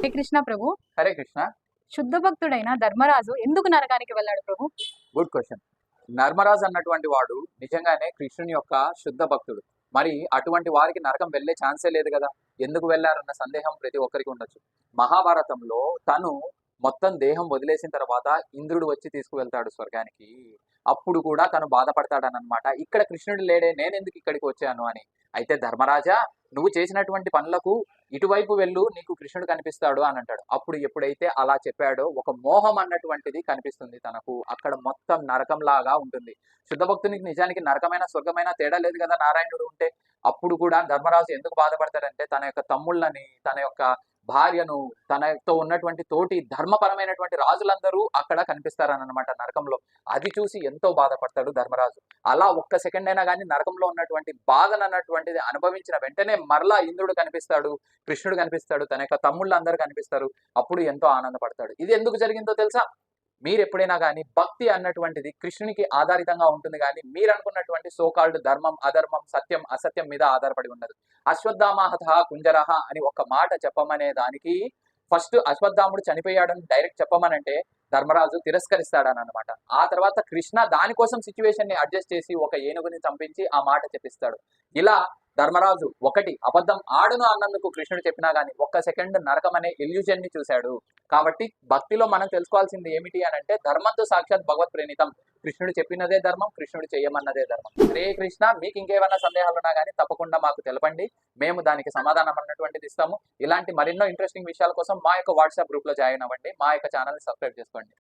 హరే కృష్ణ ప్రభు. హరే కృష్ణ. శుద్ధ భక్తుడైన ధర్మరాజు ఎందుకు నరకానికి వెళ్ళాడు ప్రభు? గుడ్ క్వశ్చన్ నర్మరాజు అన్నటువంటి వాడు నిజంగానే కృష్ణుని యొక్క శుద్ధ భక్తుడు. మరి అటువంటి వారికి నరకం వెళ్ళే ఛాన్సే లేదు కదా. ఎందుకు వెళ్ళారన్న సందేహం ప్రతి ఒక్కరికి ఉండొచ్చు. మహాభారతంలో తను మొత్తం దేహం వదిలేసిన తర్వాత ఇంద్రుడు వచ్చి తీసుకువెళ్తాడు స్వర్గానికి. అప్పుడు కూడా తను బాధపడతాడనమాట. ఇక్కడ కృష్ణుడు లేడే నేను ఎందుకు ఇక్కడికి వచ్చాను అని. అయితే ధర్మరాజా నువ్వు చేసినటువంటి పనులకు ఇటువైపు వెళ్ళు నీకు కృష్ణుడు కనిపిస్తాడు అని అంటాడు. అప్పుడు ఎప్పుడైతే అలా చెప్పాడో ఒక మోహం అన్నటువంటిది కనిపిస్తుంది తనకు. అక్కడ మొత్తం నరకం లాగా ఉంటుంది. శుద్ధ భక్తునికి నిజానికి నరకమైన స్వర్గమైన తేడా లేదు కదా నారాయణుడు ఉంటే? అప్పుడు కూడా ధర్మరాజు ఎందుకు బాధపడతాడంటే తన యొక్క తమ్ముళ్ళని తన యొక్క భార్యను తనతో ఉన్నటువంటి తోటి ధర్మపరమైనటువంటి రాజులందరూ అక్కడ కనిపిస్తారనమాట నరకంలో. అది చూసి ఎంతో బాధపడతాడు ధర్మరాజు. అలా ఒక్క సెకండ్ అయినా కానీ నరకంలో ఉన్నటువంటి బాధను అన్నటువంటిది అనుభవించిన వెంటనే మరలా ఇంద్రుడు కనిపిస్తాడు కృష్ణుడు కనిపిస్తాడు తన యొక్క తమ్ముళ్ళు అందరూ కనిపిస్తారు. అప్పుడు ఎంతో ఆనందపడతాడు. ఇది ఎందుకు జరిగిందో తెలుసా? మీరు ఎప్పుడైనా కానీ భక్తి అన్నటువంటిది కృష్ణునికి ఆధారితంగా ఉంటుంది కానీ మీరు అనుకున్నటువంటి సోకాల్డ్ ధర్మం అధర్మం సత్యం అసత్యం మీద ఆధారపడి ఉన్నది అశ్వత్థామాహత కుంజరహ అని ఒక మాట చెప్పమనే దానికి ఫస్ట్ అశ్వత్థాముడు చనిపోయాడని డైరెక్ట్ చెప్పమనంటే ధర్మరాజు తిరస్కరిస్తాడని అనమాట ఆ తర్వాత కృష్ణ దానికోసం సిచ్యువేషన్ని అడ్జస్ట్ చేసి ఒక ఏనుగుని చంపించి ఆ మాట చెప్పిస్తాడు. ఇలా ధర్మరాజు ఒకటి అబద్ధం ఆడును అన్నందుకు కృష్ణుడు చెప్పినా గానీ ఒక్క సెకండ్ నరకం అనే ఇల్యూజన్ని చూశాడు. కాబట్టి భక్తిలో మనం తెలుసుకోవాల్సింది ఏమిటి అని అంటే ధర్మంతో సాక్షాత్ భగవత్ ప్రేణితం. కృష్ణుడు చెప్పినదే ధర్మం కృష్ణుడు చేయమన్నదే ధర్మం. హరే కృష్ణ మీకు ఇంకేమైనా సందేహాలు ఉన్నా కానీ తప్పకుండా మాకు తెలపండి. మేము దానికి సమాధానం అన్నటువంటిది ఇస్తాము. ఇలాంటి మరెన్నో ఇంట్రెస్టింగ్ విషయాల కోసం మా యొక్క వాట్సాప్ గ్రూప్లో జాయిన్ అవ్వండి. మా యొక్క ఛానల్ సబ్స్క్రైబ్ చేసుకోండి.